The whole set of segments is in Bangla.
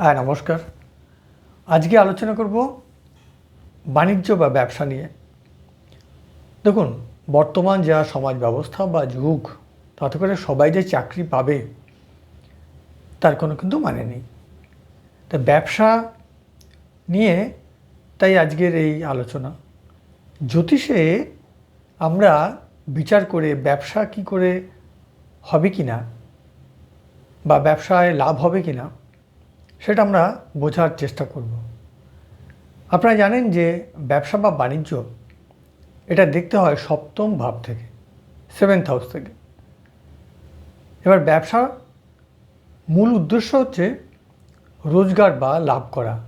হ্যাঁ নমস্কার। আজকে আলোচনা করব বাণিজ্য বা ব্যবসা নিয়ে। দেখুন, বর্তমান যা সমাজ ব্যবস্থা বা যুগ, তাতে করে সবাই যে চাকরি পাবে, তার কোনো কিন্তু মানে নেই। তা ব্যবসা নিয়ে তাই আজকের এই আলোচনা। জ্যোতিষে আমরা বিচার করে ব্যবসা কি করে হবে কি না বা ব্যবসায় লাভ হবে কি না সেটা আমরা বোঝার চেষ্টা করব। আপনারা জানেন যে ব্যবসা বা বাণিজ্য, এটা দেখতে হয় সপ্তম ভাব থেকে সেভেন্থ হাউস থেকে। এবার ব্যবসা মূল উদ্দেশ্য হচ্ছে রোজগার বা লাভ করা।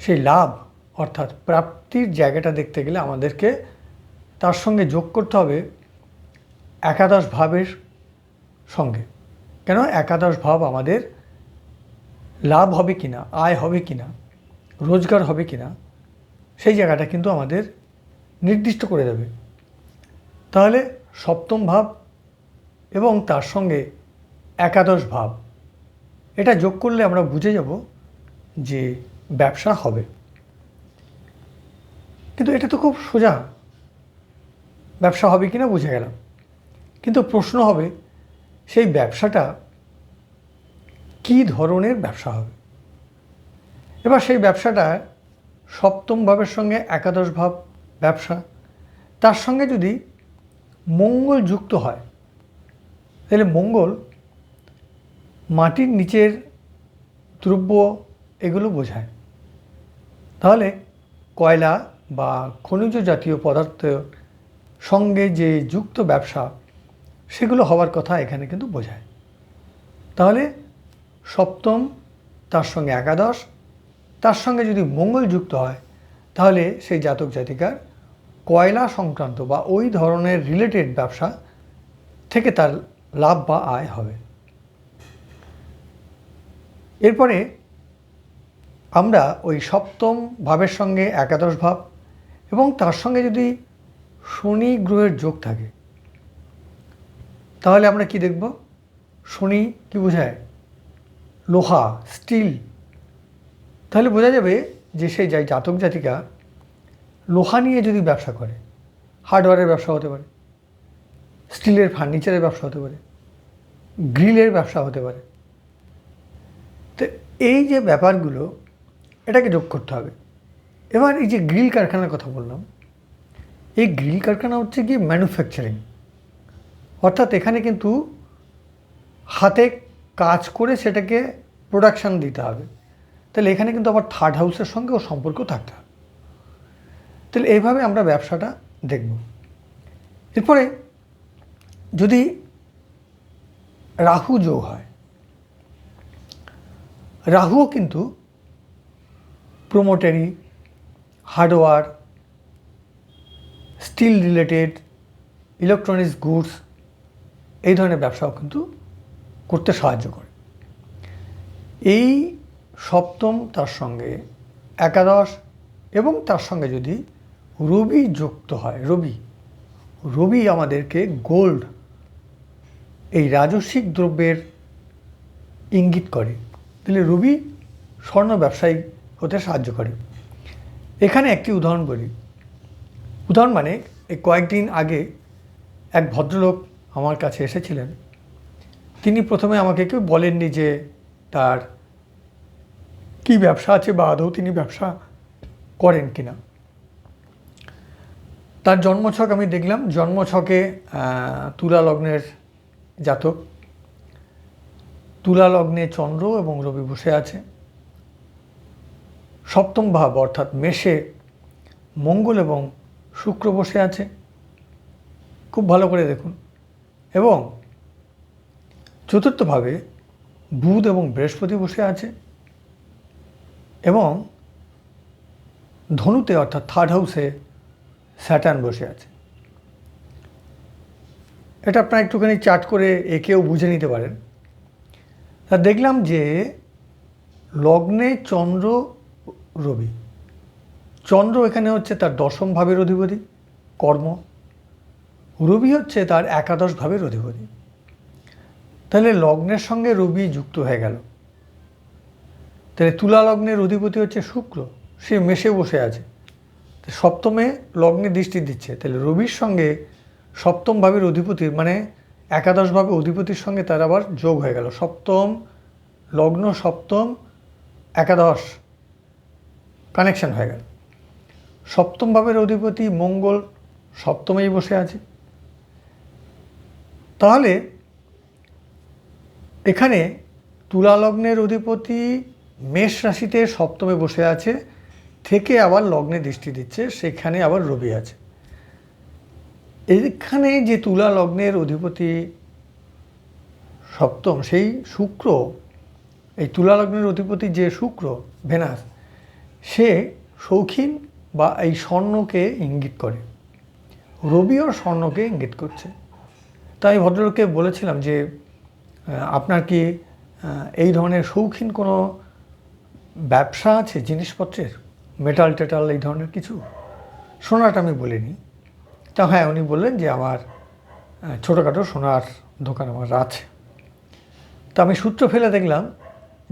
সেই লাভ, অর্থাৎ প্রাপ্তির জায়গাটা দেখতে গেলে আমাদেরকে তার সঙ্গে যোগ করতে হবে একাদশ ভাবের সঙ্গে। কেন? একাদশ ভাব আমাদের লাভ হবে কি না, আয় হবে কি না, রোজগার হবে কি না, সেই জায়গাটা কিন্তু আমাদের নির্দিষ্ট করে দেবে। তাহলে সপ্তম ভাব এবং তার সঙ্গে একাদশ ভাব, এটা যোগ করলে আমরা বুঝে যাব যে ব্যবসা হবে। কিন্তু এটা তো খুব সোজা, ব্যবসা হবে কি না বুঝে গেলাম। কিন্তু প্রশ্ন হবে, সেই ব্যবসাটা কী ধরনের ব্যবসা হবে? এবার সেই ব্যবসাটা সপ্তম ভাবের সঙ্গে একাদশ ভাব ব্যবসা। তার সঙ্গে যদি মঙ্গল যুক্ত হয়, তাহলে মঙ্গল মাটির নিচের দ্রব্য এগুলো বোঝায়। তাহলে কয়লা বা খনিজ জাতীয় পদার্থ সঙ্গে যে যুক্ত ব্যবসা, সেগুলো হওয়ার কথা এখানে কিন্তু বোঝায়। তাহলে সপ্তম, তার সঙ্গে একাদশ, তার সঙ্গে যদি মঙ্গল যুক্ত হয়, তাহলে সেই জাতক জাতিকার কয়লা সংক্রান্ত বা ওই ধরনের রিলেটেড ব্যবসা থেকে তার লাভ বা আয় হবে। এরপরে আমরা ওই সপ্তম ভাবের সঙ্গে একাদশ ভাব এবং তার সঙ্গে যদি শনি গ্রহের যোগ থাকে, তাহলে আমরা কি দেখব? শনি কি বোঝায়? লোহা স্টিল তাহলে বোঝা যাবে যে সেই যাই জাতক জাতিকা লোহা নিয়ে যদি ব্যবসা করে হার্ডওয়্যারের ব্যবসা হতে পারে স্টিলের ফার্নিচারের ব্যবসা হতে পারে গ্রিলের ব্যবসা হতে পারে। তো এই যে ব্যাপারগুলো, এটাকে যোগ করতে হবে। এবার এই যে গ্রিল কারখানার কথা বললাম, এই গ্রিল কারখানা হচ্ছে কি ম্যানুফ্যাকচারিং অর্থাৎ এখানে কিন্তু হাতে কাজ করে সেটাকে প্রোডাকশান দিতে হবে। তাহলে এখানে কিন্তু আবার থার্ড হাউসের সঙ্গেও সম্পর্ক থাকতে হবে। তাহলে এইভাবে আমরা ব্যবসাটা দেখব। এরপরে যদি রাহু যোগ হয়, রাহুও কিন্তু প্রোমোটারি hardware steel related electronics goods এই ধরনের ব্যবসাও কিন্তু করতে সাহায্য করে। এই সপ্তম তার সঙ্গে একাদশ এবং তার সঙ্গে যদি রবি যুক্ত হয়, রবি রবি আমাদেরকে গোল্ড এই রাজস্বিক দ্রব্যের ইঙ্গিত করে। তাহলে রবি স্বর্ণ ব্যবসায়ী হতে সাহায্য করে। এখানে একটি উদাহরণ বলি। উদাহরণ মানে এই কয়েকদিন আগে এক ভদ্রলোক আমার কাছে এসেছিলেন। তিনি প্রথমে আমাকে কেউ বলেননি যে তার কি ব্যবসা আছে বা আদৌ তিনি ব্যবসা করেন কি না তার জন্মছক আমি দেখলাম। জন্মছকে তুলা লগ্নের জাতক। তুলা লগ্নে চন্দ্র এবং রবি বসে আছে। সপ্তম ভাব অর্থাৎ মেষে মঙ্গল এবং শুক্র বসে আছে। খুব ভালো করে দেখুন। এবং চতুর্থভাবে বুধ এবং বৃহস্পতি বসে আছে এবং ধনুতে অর্থাৎ থার্ড হাউসে স্যাটার্ন বসে আছে। এটা আপনার একটুখানি চার্ট করে একেও বুঝে নিতে পারেন। তা দেখলাম যে লগ্নে চন্দ্র, রবি। চন্দ্র এখানে হচ্ছে তার দশম ভাবের অধিপতি, কর্ম। রবি হচ্ছে তার একাদশ ভাবের অধিপতি। তাহলে লগ্নের সঙ্গে রবি যুক্ত হয়ে গেল। তাহলে তুলা লগ্নের অধিপতি হচ্ছে শুক্র, সে মেশে বসে আছে। সপ্তমে লগ্নে দৃষ্টি দিচ্ছে। তাহলে রবির সঙ্গে সপ্তম ভাবের অধিপতির মানে একাদশ ভাবে অধিপতির সঙ্গে তার আবার যোগ হয়ে গেল। সপ্তম লগ্ন, সপ্তম একাদশ কানেকশন হয়ে গেল। সপ্তম ভাবের অধিপতি মঙ্গল সপ্তমেই বসে আছে। তাহলে এখানে তুলা লগ্নের অধিপতি মেষ রাশিতে সপ্তমে বসে আছে, থেকে আবার লগ্নে দৃষ্টি দিচ্ছে, সেখানে আবার রবি আছে। এখানে যে তুলা লগ্নের অধিপতি সপ্তম, সেই শুক্র, এই তুলা লগ্নের অধিপতি যে শুক্র, ভেনাস, সে শৌখিন বা এই স্বর্ণকে ইঙ্গিত করে। রবিও স্বর্ণকে ইঙ্গিত করছে। তাই ভদ্রলোককে বলেছিলাম যে আপনার কি এই ধরনের শৌখিন কোনো ব্যবসা আছে জিনিসপত্রের? মেটাল টেটাল এই ধরনের কিছু? সোনাটা আমি বলিনি। তা হ্যাঁ উনি বললেন যে আমার ছোটোখাটো সোনার দোকান আমার আছে। তা আমি সূত্র ফেলে দেখলাম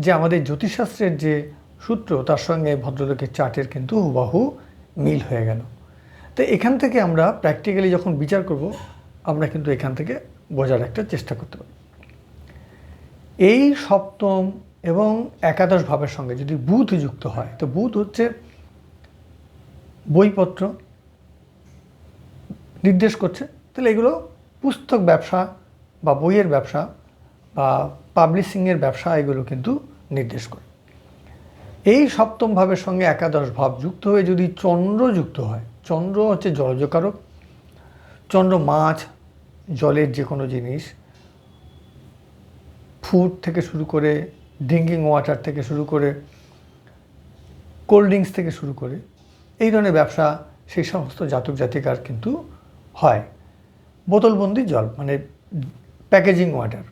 যে আমাদের জ্যোতিষশাস্ত্রের যে সূত্র, তার সঙ্গে ভদ্রলোকের চার্টের কিন্তু হুবাহু মিল হয়ে গেল। তো এখান থেকে আমরা প্র্যাকটিক্যালি যখন বিচার করব, আমরা কিন্তু এখান থেকে বোঝার একটা চেষ্টা করতে পারি এই সপ্তম এবং একাদশ ভাবের সঙ্গে যদি বুধ যুক্ত হয়, তো বুধ হচ্ছে বইপত্র নির্দেশ করছে। তাহলে এগুলো পুস্তক ব্যবসা বা বইয়ের ব্যবসা বা পাবলিশিংয়ের ব্যবসা এগুলো কিন্তু নির্দেশ করে। এই সপ্তম ভাবের সঙ্গে একাদশ ভাব যুক্ত হয়ে যদি চন্দ্র যুক্ত হয়, চন্দ্র হচ্ছে জলজকারক চন্দ্র মাছ, জলের যে কোনো জিনিস ফুড থেকে শুরু করে, ড্রিঙ্কিং ওয়াটার থেকে শুরু করে কোল্ড ড্রিঙ্কস থেকে শুরু করে, এই ধরনের ব্যবসা সেই সমস্ত জাতক জাতিকার কিন্তু হয়। বোতলবন্দি জল মানে প্যাকেজিং ওয়াটার।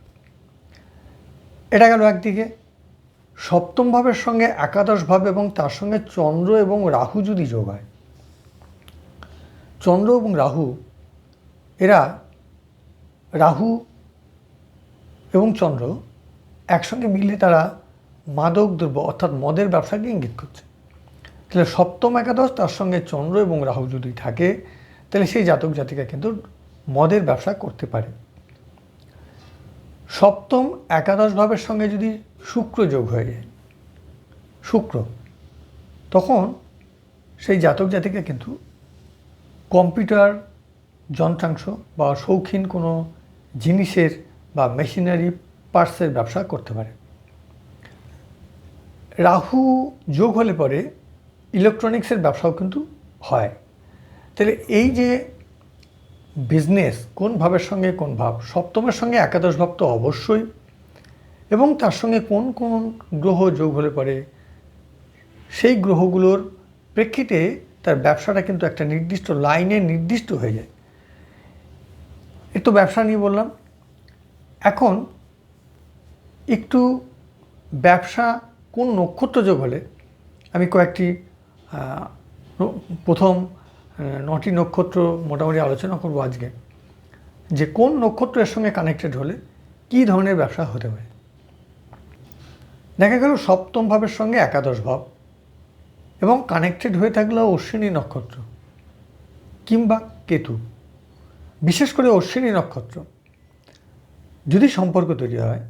এটা গেল একদিকে। সপ্তম ভাবের সঙ্গে একাদশ ভাব এবং তার সঙ্গে চন্দ্র এবং রাহু যদি যোগ হয়, চন্দ্র এবং রাহু, এরা রাহু এবং চন্দ্র একসঙ্গে মিলে তারা মাদক দ্রব্য অর্থাৎ মদের ব্যবসাকে ইঙ্গিত করছে। তাহলে সপ্তম একাদশ, তার সঙ্গে চন্দ্র এবং রাহু যদি থাকে, তাহলে সেই জাতক জাতিকা কিন্তু মদের ব্যবসা করতে পারে। সপ্তম একাদশ ভাবের সঙ্গে যদি শুক্র যোগ হয়ে যায়, শুক্র, তখন সেই জাতক জাতিকা কিন্তু কম্পিউটার, যন্ত্রাংশ বা শৌখিন কোনো জিনিসের বা মেশিনারি পার্টসের ব্যবসা করতে পারে। রাহু যোগ হলে পরে ইলেকট্রনিক্সের ব্যবসাও কিন্তু হয়। তাহলে এই যে বিজনেস কোন ভাবের সঙ্গে কোন ভাব, সপ্তমের সঙ্গে একাদশ ভাব তো অবশ্যই, এবং তার সঙ্গে কোন কোন গ্রহ যোগ হলে পরে সেই গ্রহগুলোর প্রেক্ষিতে তার ব্যবসাটা কিন্তু একটা নির্দিষ্ট লাইনে নির্দিষ্ট হয়ে যায়। এ তো ব্যবসা নিয়ে বললাম এখন একটু ব্যবসা কোন নক্ষত্র যোগ হলে আমি কয়েকটি প্রথম নটি নক্ষত্র মোটামুটি আলোচনা করব আজকে। যে কোন নক্ষত্র এর সঙ্গে কানেক্টেড হলে কী ধরনের ব্যবসা হতে পারে? দেখা গেল সপ্তম ভাবের সঙ্গে একাদশ ভাব এবং কানেক্টেড হয়ে থাকল অশ্বিনী নক্ষত্র কিংবা কেতু। বিশেষ করে অশ্বিনী নক্ষত্র। যদি সম্পর্ক তৈরি হয়,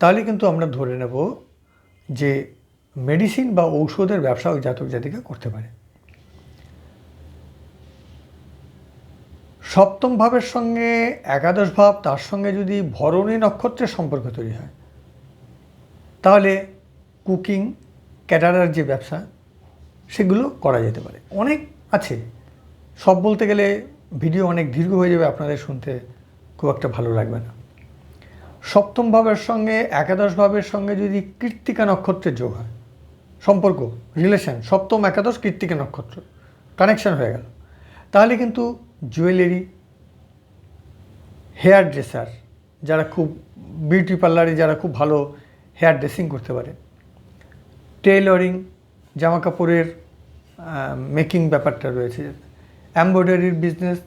তাহলে কিন্তু আমরা ধরে নেব যে মেডিসিন বা ঔষধের ব্যবসা ওই জাতক জাতিকা করতে পারে। সপ্তম ভাবের সঙ্গে, একাদশ ভাব, তার সঙ্গে যদি ভরণী নক্ষত্রের সম্পর্ক তৈরি হয়, তাহলে কুকিং ক্যাটারার যে ব্যবসা, সেগুলো করা যেতে পারে। অনেক আছে। সব বলতে গেলে ভিডিও অনেক দীর্ঘ হয়ে যাবে, আপনাদের শুনতে খুব একটা ভালো লাগবে না। সপ্তম ভাবের সঙ্গে, একাদশ ভাবের সঙ্গে যদি কৃত্তিকা নক্ষত্রের যোগ হয়, সম্পর্ক রিলেশন সপ্তম, একাদশ, কৃত্তিকা নক্ষত্র কানেকশন হয়ে গেল। তাহলে কিন্তু জুয়েলারি হেয়ার ড্রেসার যারা খুব বিউটি পার্লারে যারা খুব ভালো হেয়ার ড্রেসিং করতে পারে টেইলরিং জামা কাপড়ের মেকিং ব্যাপারটা রয়েছে এমব্রয়ডারির বিজনেস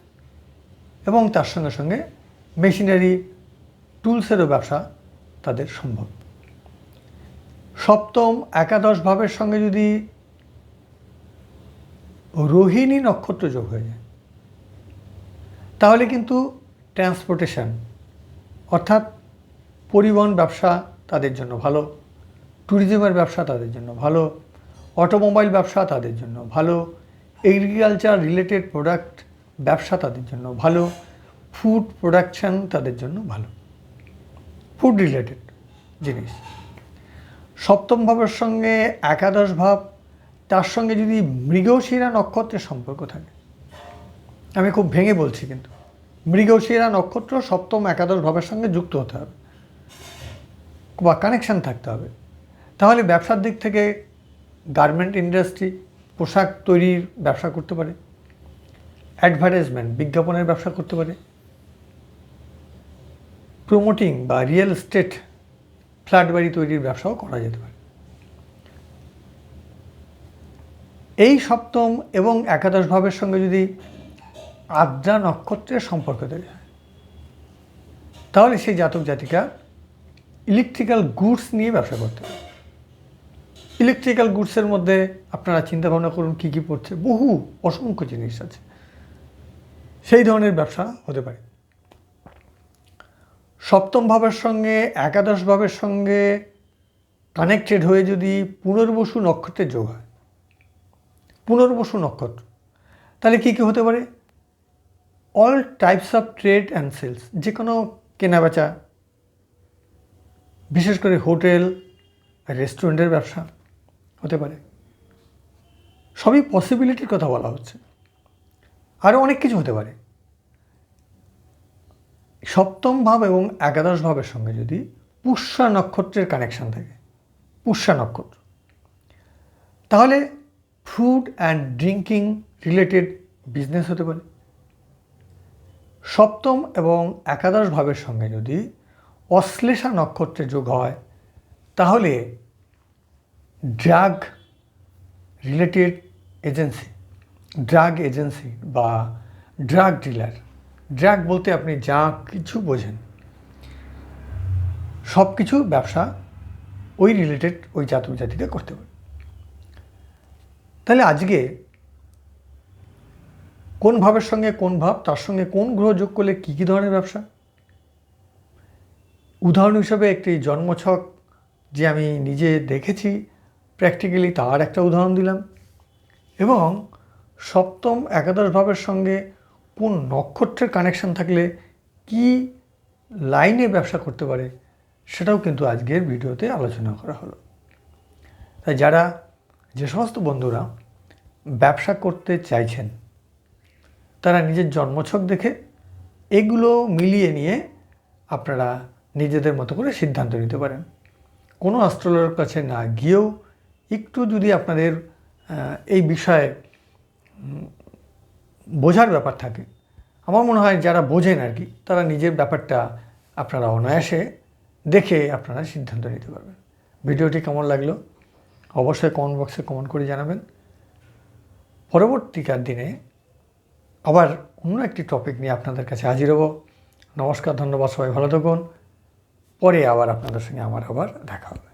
এবং তার সঙ্গে সঙ্গে মেশিনারি টুলসেরও ব্যবসা তাদের সম্ভব। সপ্তম একাদশ ভাবের সঙ্গে যদি রোহিণী নক্ষত্র যোগ হয়ে যায়, তাহলে কিন্তু ট্রান্সপোর্টেশন, অর্থাৎ পরিবহন ব্যবসা তাদের জন্য ভালো, ট্যুরিজমের ব্যবসা তাদের জন্য ভালো, অটোমোবাইল ব্যবসা তাদের জন্য ভালো, এগ্রিকালচার রিলেটেড প্রোডাক্ট ব্যবসা তাদের জন্য ভালো, ফুড প্রোডাকশান তাদের জন্য ভালো। ফুড রিলেটেড জিনিস। সপ্তম ভাবের সঙ্গে একাদশ ভাব, তার সঙ্গে যদি মৃগশিরা নক্ষত্রের সম্পর্ক থাকে। আমি খুব ভেঙে বলছি কিন্তু, মৃগশিরা নক্ষত্র সপ্তম একাদশ ভাবের সঙ্গে যুক্ত হতে হবে বা কানেকশান থাকতে হবে। তাহলে ব্যবসার দিক থেকে গার্মেন্ট ইন্ডাস্ট্রি পোশাক তৈরির ব্যবসা করতে পারে অ্যাডভার্টাইজমেন্ট বিজ্ঞাপনের ব্যবসা করতে পারে প্রমোটিং বা রিয়েল এস্টেট ফ্ল্যাট বাড়ি তৈরির ব্যবসাও করা যেতে পারে। এই সপ্তম এবং একাদশ ভাবের সঙ্গে যদি আদ্রা নক্ষত্রের সম্পর্ক তৈরি হয়, তাহলে সেই জাতক জাতিকা ইলেকট্রিক্যাল গুডস নিয়ে ব্যবসা করতে পারে। ইলেকট্রিক্যাল গুডসের মধ্যে আপনারা চিন্তা ভাবনা করুন কী কী পড়ছে, বহু অসংখ্য জিনিস আছে। সেই ধরনের ব্যবসা হতে পারে। সপ্তম ভাবের সঙ্গে, একাদশ ভাবের সঙ্গে কানেক্টেড হয়ে যদি পুনর্বসু নক্ষত্রে যোগ হয়, পুনর্বসু নক্ষত্র, তাহলে কী কী হতে পারে? All types of trade and sales যে কোনো কেনাবেচা, বিশেষ করে হোটেল, রেস্টুরেন্টের ব্যবসা হতে পারে। সবই পসিবিলিটির কথা বলা হচ্ছে। আরও অনেক কিছু হতে পারে। সপ্তম ভাব এবং একাদশ ভাবের সঙ্গে যদি পুষ্যা নক্ষত্রের কানেকশন থাকে, পুষ্যা নক্ষত্র। তাহলে food and drinking related business হতে পারে। সপ্তম এবং একাদশ ভাবের সঙ্গে যদি অশ্লেষা নক্ষত্রের যোগ হয়, তাহলে drug related agency drug agency বা ড্রাগ ডিলার ড্রাগ বলতে আপনি যা কিছু বোঝেন সব কিছু ব্যবসা ওই রিলেটেড ওই জাতক জাতিতে করতে পারে তাহলে আজকে কোন ভাবের সঙ্গে কোন ভাব, তার সঙ্গে কোন গ্রহ যোগ করলে কী কী ধরনের ব্যবসা? উদাহরণ হিসেবে একটি জন্মছক যে আমি নিজে দেখেছি প্র্যাকটিক্যালি তার একটা উদাহরণ দিলাম এবং সপ্তম একাদশ ভাবের সঙ্গে কোন নক্ষত্রের কানেকশন থাকলে কি লাইনে ব্যবসা করতে পারে, সেটাও কিন্তু আজকের ভিডিওতে আলোচনা করা হলো। তাই যারা, যে সমস্ত বন্ধুরা ব্যবসা করতে চাইছেন, তারা নিজের জন্মছক দেখে এগুলো মিলিয়ে নিয়ে আপনারা নিজেদের মতো করে সিদ্ধান্ত নিতে পারেন। কোনো অস্ট্রেলিয়ার কাছে না গিয়েও একটু যদি আপনাদের এই বিষয়ে বোঝার ব্যাপার থাকে। আমার মনে হয় যারা বোঝেন আর কি, তারা নিজের ব্যাপারটা আপনারা অনায়াসে দেখে আপনারা সিদ্ধান্ত নিতে পারবেন। ভিডিওটি কেমন লাগল? অবশ্যই কমেন্ট বক্সে কমেন্ট করে জানাবেন। পরবর্তীকার দিনে আবার অন্য একটি টপিক নিয়ে আপনাদের কাছে হাজির হব। নমস্কার, ধন্যবাদ, সবাই ভালো থাকুন। পরে আবার আপনাদের সঙ্গে আমার আবার দেখা হবে।